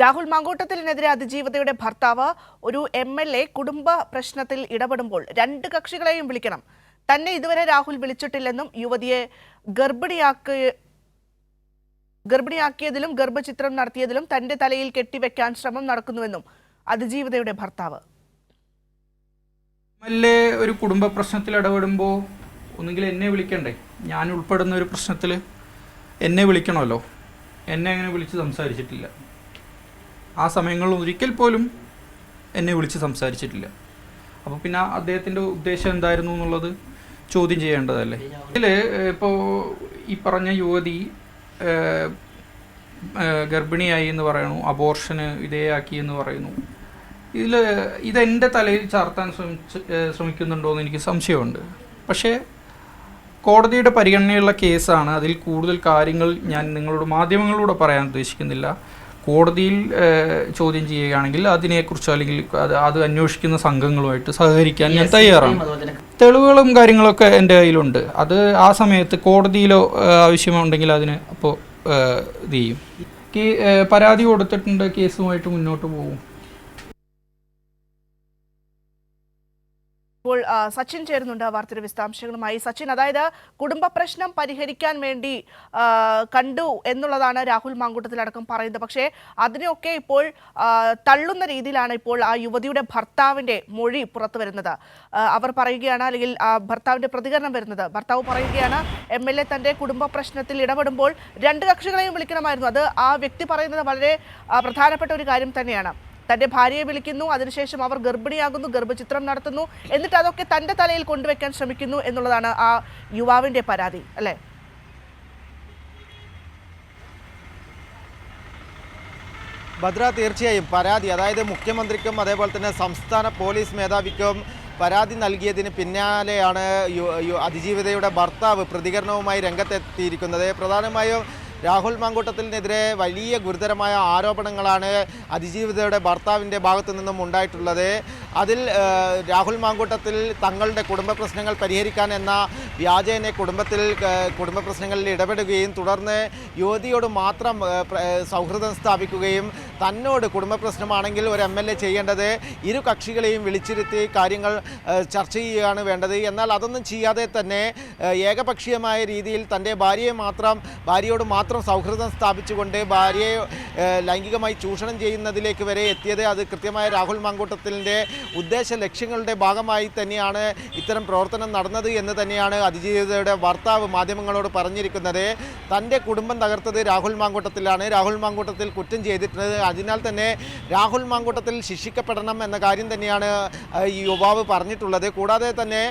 രാഹുൽ മങ്കോട്ടത്തിലിനെതിരെ അതിജീവതയുടെ ഭർത്താവ് ഒരു M L A കുടുംബ പ്രശ്നത്തിൽ ഇടപെടുമ്പോൾ രണ്ട് കക്ഷികളെയും വിളിക്കണം. തന്നെ ഇതുവരെ രാഹുൽ വിളിച്ചിട്ടില്ലെന്നും യുവതിയെ ഗർഭിണിയാക്കി ഗർഭിണിയാക്കിയതിലും ഗർഭചിത്രം നടത്തിയതിലും തന്റെ തലയിൽ കെട്ടിവെക്കാൻ ശ്രമം നടക്കുന്നുവെന്നും അതിജീവതയുടെ ഭർത്താവ്. ഒരു കുടുംബ പ്രശ്നത്തിൽ ഇടപെടുമ്പോൾ ഒന്നുകിൽ എന്നെ വിളിക്കണ്ടേ? ഞാൻ ഉൾപ്പെടുന്ന ഒരു പ്രശ്നത്തിൽ എന്നെ വിളിക്കണമല്ലോ. എന്നെ അങ്ങനെ വിളിച്ച് സംസാരിച്ചിട്ടില്ല. ആ സമയങ്ങളിൽ ഒരിക്കൽ പോലും എന്നെ വിളിച്ച് സംസാരിച്ചിട്ടില്ല. അപ്പോൾ പിന്നെ അദ്ദേഹത്തിന്റെ ഉദ്ദേശം എന്തായിരുന്നു എന്നുള്ളത് ചോദ്യം ചെയ്യേണ്ടതല്ലേ? ഇതിൽ ഇപ്പോൾ ഈ പറഞ്ഞ യുവതി ഗർഭിണിയായി എന്ന് പറയുന്നു അബോർഷന് വിധേയാക്കി എന്ന് പറയുന്നു. ഇതിൽ ഇതെന്റെ തലയിൽ ചാർത്താൻ ശ്രമിച്ച് ശ്രമിക്കുന്നുണ്ടോ എന്ന് എനിക്ക് സംശയമുണ്ട്. പക്ഷേ കോടതിയുടെ പരിഗണനയുള്ള കേസാണ് അതിൽ കൂടുതൽ കാര്യങ്ങൾ ഞാൻ നിങ്ങളോട് മാധ്യമങ്ങളിലൂടെ പറയാൻ ഉദ്ദേശിക്കുന്നില്ല. കോടതിയിൽ ചോദ്യം ചെയ്യുകയാണെങ്കിൽ അതിനെക്കുറിച്ച് അല്ലെങ്കിൽ അത് അത് അന്വേഷിക്കുന്ന സംഘങ്ങളുമായിട്ട് സഹകരിക്കാൻ ഞാൻ തയ്യാറാണ്. തെളിവുകളും കാര്യങ്ങളൊക്കെ എന്റെ കയ്യിലുണ്ട്. അത് ആ സമയത്ത് കോടതിയിലോ ആവശ്യമുണ്ടെങ്കിൽ അതിന് അപ്പോൾ ഇത് ചെയ്യും. പരാതി കൊടുത്തിട്ടുണ്ട് കേസുമായിട്ട് മുന്നോട്ട് പോകും. ഇപ്പോൾ സച്ചിൻ ചേരുന്നുണ്ട് വാർത്തയുടെ വിശദാംശങ്ങളുമായി. സച്ചിൻ അതായത് കുടുംബ പ്രശ്നം പരിഹരിക്കാൻ വേണ്ടി കണ്ടു എന്നുള്ളതാണ് രാഹുൽ മാങ്കൂട്ടത്തിലടക്കം പറയുന്നത്. പക്ഷേ അതിനെയൊക്കെ ഇപ്പോൾ തള്ളുന്ന രീതിയിലാണ് ഇപ്പോൾ ആ യുവതിയുടെ ഭർത്താവിന്റെ മൊഴി പുറത്തു വരുന്നത്. അവർ പറയുകയാണ് അല്ലെങ്കിൽ ആ ഭർത്താവിന്റെ പ്രതികരണം വരുന്നത്. ഭർത്താവ് പറയുകയാണ് എം എൽ എ തന്റെ കുടുംബ പ്രശ്നത്തിൽ ഇടപെടുമ്പോൾ രണ്ട് കക്ഷികളെയും വിളിക്കണമായിരുന്നു. അത് ആ വ്യക്തി പറയുന്നത് വളരെ പ്രധാനപ്പെട്ട ഒരു കാര്യം തന്നെയാണ്. തന്റെ ഭാര്യയെ വിളിക്കുന്നു അതിനുശേഷം അവർ ഗർഭിണിയാകുന്നു ഗർഭചിത്രം നടത്തുന്നു എന്നിട്ട് അതൊക്കെ തന്റെ തലയിൽ കൊണ്ടുവയ്ക്കാൻ ശ്രമിക്കുന്നു എന്നുള്ളതാണ് ആ യുവാവിന്റെ പരാതി അല്ലേ? ഭദ്ര തീർച്ചയായും പരാതി അതായത് മുഖ്യമന്ത്രിക്കും അതേപോലെ തന്നെ സംസ്ഥാന പോലീസ് മേധാവിക്കും പരാതി നൽകിയതിന് പിന്നാലെയാണ് അതിജീവിതയുടെ ഭർത്താവ് പ്രതികരണവുമായി രംഗത്തെത്തിയിരിക്കുന്നത്. പ്രധാനമായും രാഹുൽ മാങ്കൂട്ടത്തിനെതിരെ വലിയ ഗുരുതരമായ ആരോപണങ്ങളാണ് അതിജീവിതയുടെ ഭർത്താവിന്റെ ഭാഗത്തു നിന്നും ഉണ്ടായിട്ടുള്ളത്. അതിൽ രാഹുൽ മാങ്കൂട്ടത്തിൽ തങ്ങളുടെ കുടുംബ പ്രശ്നങ്ങൾ പരിഹരിക്കാൻ എന്ന വ്യാജേനെ കുടുംബത്തിൽ കുടുംബ പ്രശ്നങ്ങളിൽ ഇടപെടുകയും തുടർന്ന് യുവതിയോട് മാത്രം സൗഹൃദം സ്ഥാപിക്കുകയും തന്നോട് കുടുംബ പ്രശ്നമാണെങ്കിൽ ഒരു എം എൽ എ ചെയ്യേണ്ടത് ഇരു കക്ഷികളെയും വിളിച്ചിരുത്തി കാര്യങ്ങൾ ചർച്ച ചെയ്യുകയാണ് വേണ്ടത്. എന്നാൽ അതൊന്നും ചെയ്യാതെ തന്നെ ഏകപക്ഷീയമായ രീതിയിൽ തന്റെ ഭാര്യയെ മാത്രം ഭാര്യയോട് മാത്രം സൗഹൃദം സ്ഥാപിച്ചുകൊണ്ട് ഭാര്യയെ ലൈംഗികമായി ചൂഷണം ചെയ്യുന്നതിലേക്ക് വരെ എത്തിയത് അത് കൃത്യമായ രാഹുൽ മാങ്കൂട്ടത്തിന്റെ ഉദ്ദേശ ലക്ഷ്യങ്ങളുടെ ഭാഗമായി തന്നെയാണ് ഇത്തരം പ്രവർത്തനം നടന്നത് എന്ന് തന്നെയാണ് അതിജീവിതയുടെ ഭർത്താവ് മാധ്യമങ്ങളോട് പറഞ്ഞിരിക്കുന്നത്. തന്റെ കുടുംബം തകർത്തത് രാഹുൽ മാങ്കൂട്ടത്തിലാണ്. രാഹുൽ മാങ്കൂട്ടത്തിൽ കുറ്റം ചെയ്തിട്ടുള്ളത് അതിനാൽ തന്നെ രാഹുൽ മാങ്കൂട്ടത്തിൽ ശിക്ഷിക്കപ്പെടണം എന്ന കാര്യം തന്നെയാണ് ഈ യുവാവ് പറഞ്ഞിട്ടുള്ളത്. കൂടാതെ തന്നെ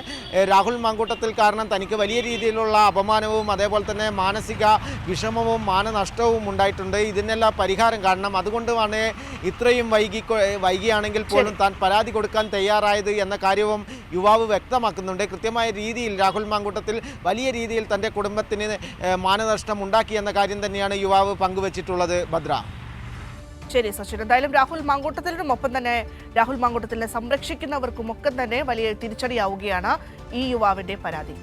രാഹുൽ മാങ്കൂട്ടത്തിൽ കാരണം തനിക്ക് വലിയ രീതിയിലുള്ള അപമാനവും അതേപോലെ തന്നെ മാനസിക വിഷമവും മാനനഷ്ടവും ഉണ്ടായിട്ടുണ്ട്. ഇതിനെല്ലാം പരിഹാരം കാണണം. അതുകൊണ്ട് അതുകൊണ്ടുമാണ് ഇത്രയും വൈകി വൈകിയാണെങ്കിൽ പോലും താൻ പരാതി കൊടുക്കാൻ തയ്യാറായത് എന്ന കാര്യവും യുവാവ് വ്യക്തമാക്കുന്നുണ്ട്. കൃത്യമായ രീതിയിൽ രാഹുൽ മാങ്കൂട്ടത്തിൽ വലിയ രീതിയിൽ തന്റെ കുടുംബത്തിന് മാനനഷ്ടം ഉണ്ടാക്കി എന്ന കാര്യം തന്നെയാണ് യുവാവ് പങ്കുവച്ചിട്ടുള്ളത്. ഭദ്ര. ശരി സച്ചിൻ. എന്തായാലും രാഹുൽ മാങ്കൂട്ടത്തിനും ഒപ്പം തന്നെ രാഹുൽ മാങ്കൂട്ടത്തിനെ സംരക്ഷിക്കുന്നവർക്കും ഒക്കെ തന്നെ വലിയ തിരിച്ചടിയാവുകയാണ് ഈ യുവാവിന്റെ പരാതി.